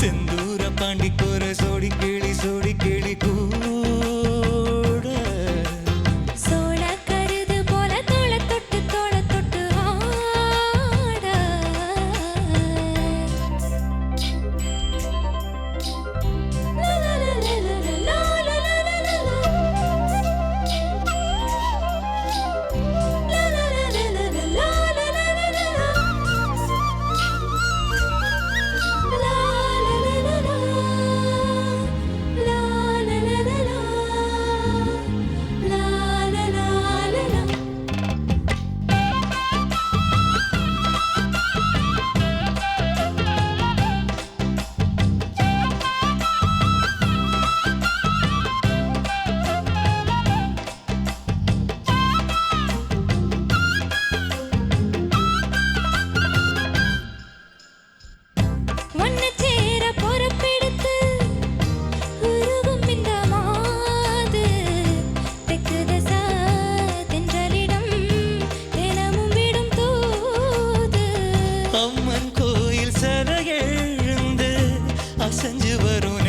செந்தூர பாண்டிக்கு கஞ்சு வரும்